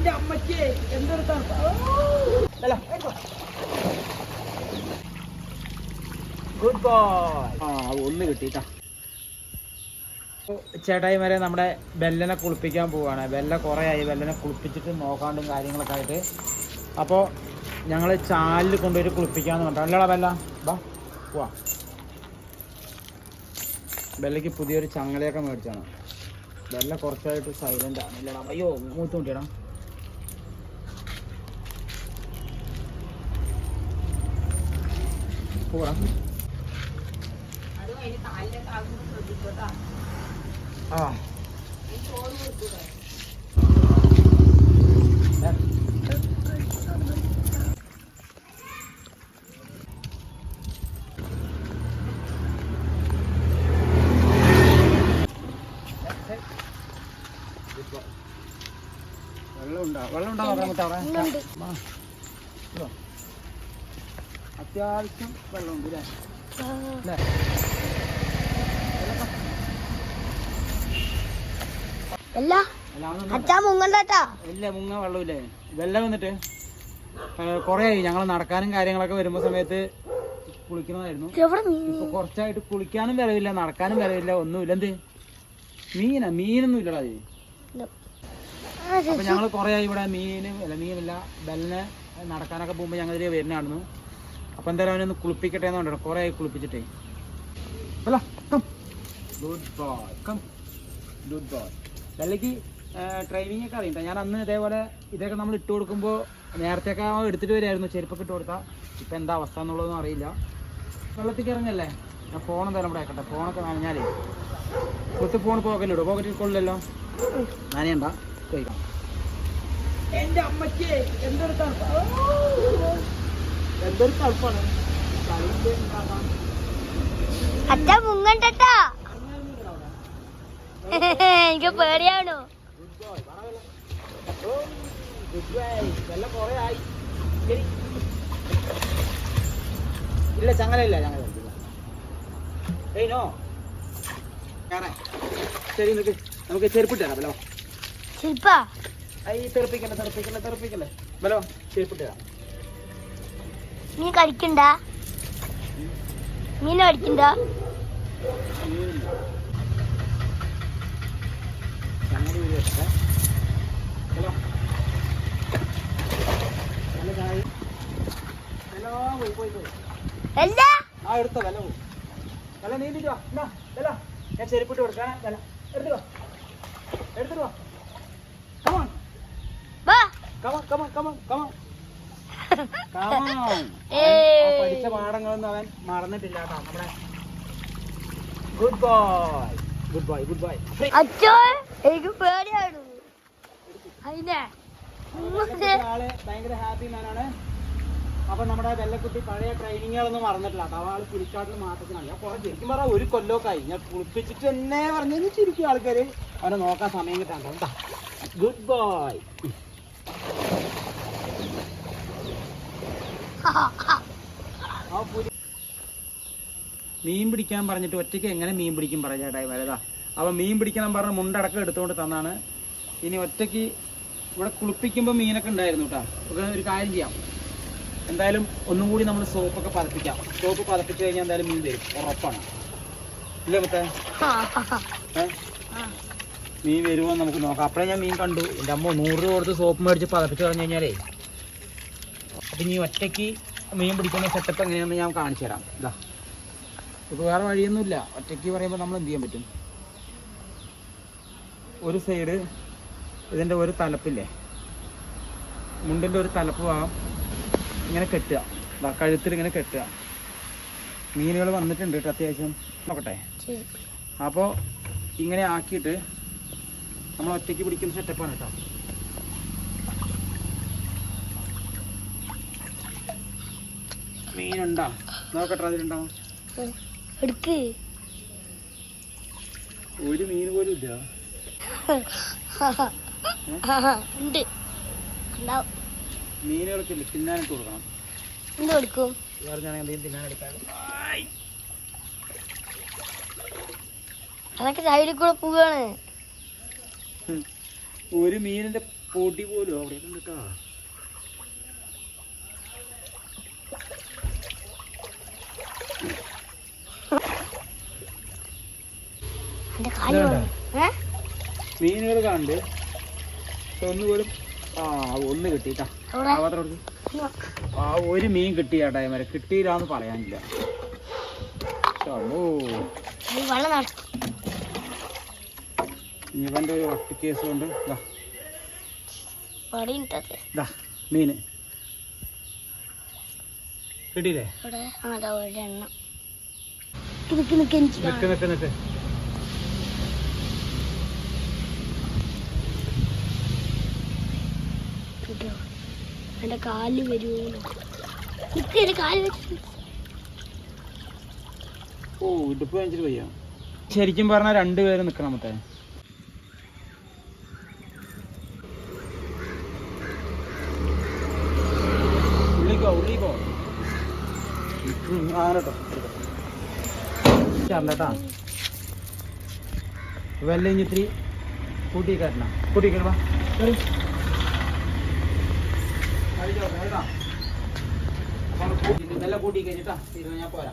എന്റെ അമ്മയ്ക്ക് എന്തെടുത്താണ് good boy ആ ഒന്ന് കിട്ടിട്ടാ. ചേട്ടായി വരെ നമ്മുടെ ബെല്ലനെ കുളിപ്പിക്കാൻ പോവാണ്. ബെല്ല കുറേ ആയി. ബെല്ലനെ കുളിപ്പിച്ചിട്ട് നോക്കാണ്ടും കാര്യങ്ങളൊക്കെ ആയിട്ട്. അപ്പോൾ ഞങ്ങൾ ചാലിൽ കൊണ്ടുപോയി കുളിപ്പിക്കാൻ പറഞ്ഞു അല്ലടാ ബെല്ല. ബാ പോവാ. ബെല്ലയ്ക്ക് പുതിയൊരു ചങ്ങലയൊക്കെ മേടിച്ചാണ്. ബെല്ല കുറച്ചായിട്ട് സൈലന്റ് ആണ്. ഇല്ലടാ അയ്യോ മൂത്ത് കൊണ്ടിടാം പോടാ ആ. വെള്ളം ഉണ്ടോ വെള്ളം ഉണ്ടോ അവിടെ? അത്യാവശ്യം വെള്ളമുണ്ട് അല്ലേ അല്ലേ അച്ഛാ ഇല്ല മുങ്ങ വെള്ളമില്ലേ? വെള്ളം വന്നിട്ട് കൊറേ ഞങ്ങൾ നടക്കാനും കാര്യങ്ങളൊക്കെ വരുമ്പോ സമയത്ത് കുളിക്കണമായിരുന്നു കൊറച്ചായിട്ട് ഇപ്പൊ കുറച്ചായിട്ട് കുളിക്കാനും വരവില്ല നടക്കാനും വരവില്ല ഒന്നുമില്ല. എന്ത്? മീന മീനൊന്നും ഇല്ലടാ അപ്പൊ ഞങ്ങൾ കൊറേ ഇവിടെ മീനും അല്ല മീനില്ല ബെല്ലിനെ നടക്കാനൊക്കെ പോകുമ്പോ ഞങ്ങൾ ഇതിൽ വരുന്നതായിരുന്നു അപ്പൊ എന്തായാലും അവനൊന്ന് കുളിപ്പിക്കട്ടെ എന്ന് പറഞ്ഞു കുറേ ആയി കുളിപ്പിച്ചിട്ടേ. അല്ല good boy come good boy അല്ലെങ്കിൽ ട്രെയിനിങ് ഒക്കെ അറിയണ്ട. ഞാൻ അന്ന് ഇതേപോലെ ഇതൊക്കെ നമ്മൾ ഇട്ട് കൊടുക്കുമ്പോൾ നേരത്തെയൊക്കെ അവൻ എടുത്തിട്ട് വരുമായിരുന്നു ചെരുപ്പൊക്കെ ഇട്ട് കൊടുത്താൽ ഇപ്പം എന്താ അവസ്ഥ എന്നുള്ളതൊന്നും അറിയില്ല. വെള്ളത്തിൽ ഇറങ്ങല്ലേ? ഞാൻ ഫോൺ എന്തായാലും ഇവിടെ ആക്കട്ടെ ഫോണൊക്കെ നനഞ്ഞാലേ. കൊച്ചു ഫോൺ പോക്കല്ലോ? പോക്കറ്റിൽ കൊള്ളില്ലല്ലോ നനയണ്ട. കഴിക്കാം എന്റെ അമ്മയ്ക്ക് എന്തൊരു തണുപ്പാണ് എന്തൊരു തണുപ്പാണ് അച്ഛാ മുങ്ങണ്ടാട്ടാ. എനിക്ക് പേടിയാണോ. ഇല്ല ചങ്ങലയില്ല കയറാൻ ശരി നിനക്ക് നമുക്ക് ചെരുപ്പിട്ട് തരാം ബലോ. ചെരുപ്പാ? ഈ തെറുപ്പിക്കല്ലേ തെറുപ്പിക്കല്ലേ തെറുപ്പിക്കല്ലേ ബലോ ചെരുപ്പിട്ട് തരാം. പോയി കടിക്കണ്ട? മീൻ കടിക്കണ്ട? എടുത്തോ വില പോകും വില നീന്തിട്ട് വാ എന്നാ വില. ഞാൻ ചെരുപ്പിട്ട് കൊടുക്കാം. വില. എടുത്തു വാ. എടുത്തിട്ട് കമോൺ കമോൺ ഏയ്. പഠിച്ച പാഠങ്ങളൊന്നും അവൻ മറന്നിട്ടില്ലട്ടോ. നമ്മുടെ good boy good boy good boy അച്ഛോ എനിക്ക് പേടിയാണ് അതിനെ ആൾ ഭയങ്കര ഹാപ്പി മാനാണ് അപ്പൊ നമ്മുടെ വെള്ളക്കുട്ടി പഴയ ട്രെയിനിങ്ങുകളൊന്നും മറന്നിട്ടില്ല. അതാ ആൾ പുലിക്കാട്ടിൽ ഞാൻ കുറെ ശരിക്കും പറ ഒരു കൊല്ലോക്കായി ആയി ഞാൻ കുളിപ്പിച്ചിട്ട് തന്നെ പറഞ്ഞു ചിരിക്കും ആൾക്കാര്. അവനെ നോക്കാൻ സമയം കിട്ടാണ്ടോ ഗുഡ് ബോയ് മീൻ പിടിക്കാൻ പറഞ്ഞിട്ട് ഒറ്റയ്ക്ക് എങ്ങനെ മീൻ പിടിക്കും പറയാ ചേട്ടായി വരതാ അപ്പൊ മീൻ പിടിക്കണം പറഞ്ഞ മുണ്ടടക്കം എടുത്തുകൊണ്ട് തന്നാണ്. ഇനി ഒറ്റയ്ക്ക് ഇവിടെ കുളിപ്പിക്കുമ്പോൾ മീനൊക്കെ ഉണ്ടായിരുന്നു കേട്ടോ നമുക്ക് ഒരു കാര്യം ചെയ്യാം. എന്തായാലും ഒന്നും കൂടി നമ്മൾ സോപ്പൊക്കെ പതപ്പിക്കാം. സോപ്പ് പതപ്പിച്ച് കഴിഞ്ഞാൽ എന്തായാലും മീൻ വരും. ഉറപ്പാണ്. ഇല്ലേ മറ്റേ മീൻ വരുമോ നമുക്ക് നോക്കാം. അപ്പഴേ ഞാൻ മീൻ കണ്ടു. എന്റെ അമ്മ നൂറ് രൂപ കൊടുത്ത് സോപ്പ് മേടിച്ച് പതപ്പിച്ച് പറഞ്ഞു കഴിഞ്ഞാലേ അപ്പം നീ ഒറ്റയ്ക്ക് മീൻ പിടിക്കുന്ന സെറ്റപ്പ് എങ്ങനെയാണെന്ന് ഞാൻ കാണിച്ചു തരാം. ഇതാ ഇപ്പോൾ വേറെ വഴിയൊന്നുമില്ല. ഒറ്റയ്ക്ക് പറയുമ്പോൾ നമ്മൾ എന്ത് ചെയ്യാൻ പറ്റും? ഒരു സൈഡ് ഇതിന്റെ ഒരു തലപ്പില്ലേ? മുണ്ടിന്റെ ഒരു തലപ്പ് ഭാഗം ഇങ്ങനെ കെട്ടുക. ഇതാ കഴുത്തിൽ ഇങ്ങനെ കെട്ടുക. മീനുകൾ വന്നിട്ടുണ്ട് കേട്ടോ അത്യാവശ്യം. നോക്കട്ടെ. അപ്പോൾ ഇങ്ങനെ ആക്കിയിട്ട് നമ്മൾ ഒറ്റയ്ക്ക് പിടിക്കുന്ന സെറ്റപ്പാണ് കേട്ടോ. മീനുണ്ടോ? നോക്കട്ടെ അതിലുണ്ടോ എടുക്ക്. ഒരു മീൻ പോലും ഇല്ല. ഉണ്ട്. മീനുകൾക്ക് തിന്നാനിട്ട് കൊടുക്കണം. എന്ത് കൊടുക്കും പറഞ്ഞാണെങ്കിൽ എന്തെങ്കിലും തിന്നാനെടുക്കാൻ അതൊക്കെ സൈഡിൽ കൂടെ പോവാണ്. ഒരു മീനിന്റെ പൊടി പോലും അവിടെ കണ്ടിട്ടാ എന്റെ കാൽ ഇതാ. വേണം. ഏ മീനുകൾ പക്ഷെ ഒന്ന് പോലും ആ ഒന്ന് കിട്ടിട്ടാ ആ ഒരു മീൻ കിട്ടിയ വരെ. കിട്ടിയില്ലാന്ന് പറയാനില്ല. ഇവന്റെ ഒരു ഒറ്റ കേസ് കൊണ്ട് ദാ. മീന്. കിട്ടിയില്ലേ? നിക്ക് നിക്ക് നിക്ക് കിട്ടോ എന്റെ കാൽ വരുമോ വെച്ച്. ഓ ഇടുപ്പ് വയ്യ ശരിക്കും പറഞ്ഞാൽ രണ്ടുപേരും നിക്കണം മറ്റേ ഉള്ളിക്കോ ഉള്ളിക്കോ? ആനട്ടോ കൂട്ടി കയറ്റണ കൂട്ടി കയറുവാ കയറി നല്ല കൂട്ടി കഴിഞ്ഞിട്ടാ തിരുവഞ്ഞാ പോരാ.